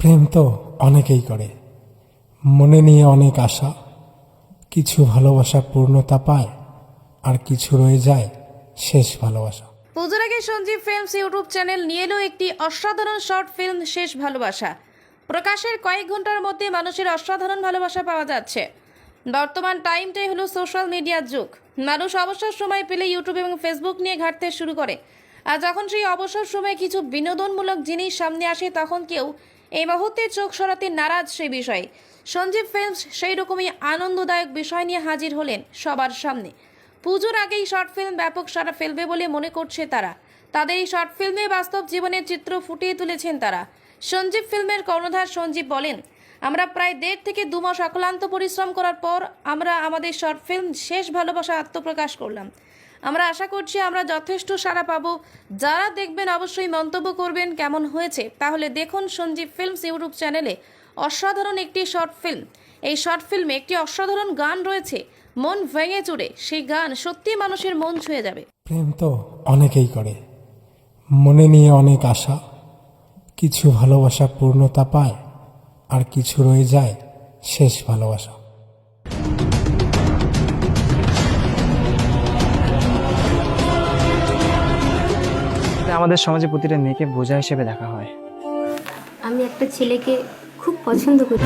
প্রেম তো অনেকেই করে। মনে নিয়ে অনেক আশা। কিছু ভালোবাসা পূর্ণতা পায়, আর কিছু রয়ে যায় শেষ ভালোবাসা। পুজোর আগে সঞ্জীব ফিল্মস ইউটিউব চ্যানেল নিয়ে এলো একটি অসাধারণ শর্ট ফিল্ম শেষ ভালোবাসা। প্রকাশের কয়েক ঘণ্টার মধ্যে মানুষের অসাধারণ ভালোবাসা পাওয়া যাচ্ছে। বর্তমান টাইমটাই হলো সোশ্যাল মিডিয়ার যুগ। মানুষ অবসর সময় পেলে ইউটিউব এবং ফেসবুক নিয়ে ঘাঁটতে শুরু করে। আর যখন সেই অবসর সময়ে কিছু বিনোদনমূলক জিনিস সামনে আসে, তখন কেউ এই মুহূর্তে চোখ সরাতে নারাজ সেই বিষয়ে। সঞ্জীব ফিল্মস সেই রকমই আনন্দদায়ক বিষয় নিয়ে হাজির হলেন সবার সামনে। পুজোর আগেই শর্ট ফিল্ম ব্যাপক সারা ফেলবে বলে মনে করছে তারা। তাদের এই শর্ট ফিল্মে বাস্তব জীবনের চিত্র ফুটিয়ে তুলেছেন তারা। সঞ্জীব ফিল্মের কর্ণধার সঞ্জীব বলেন, আমরা প্রায় দেড় থেকে দু মাস অক্লান্ত পরিশ্রম করার পর আমরা আমাদের শর্ট ফিল্ম শেষ ভালোবাসা আত্মপ্রকাশ করলাম। আমরা আশা করছি আমরা যথেষ্ট সাড়া পাবো। যারা দেখবেন অবশ্যই মন্তব্য করবেন কেমন হয়েছে। তাহলে দেখুন সঞ্জীব ফিল্মস ইউটিউব চ্যানেলে অসাধারণ একটি শর্ট ফিল্ম। এই শর্ট ফিল্মে একটি অসাধারণ গান রয়েছে। মন ভেঙে চুরে সেই গান সত্যি মানুষের মন ছুঁয়ে যাবে। প্রেম তো অনেকেই করে। মনে নিয়ে অনেক আশা। কিছু ভালোবাসা পূর্ণতা পায়। আর কিছু রয়ে যায় শেষ ভালোবাসা। আমাদের সমাজে প্রতিটা মেয়েকে বোঝা হিসেবে দেখা হয়। আমি একটা ছেলেকে খুব পছন্দ করি।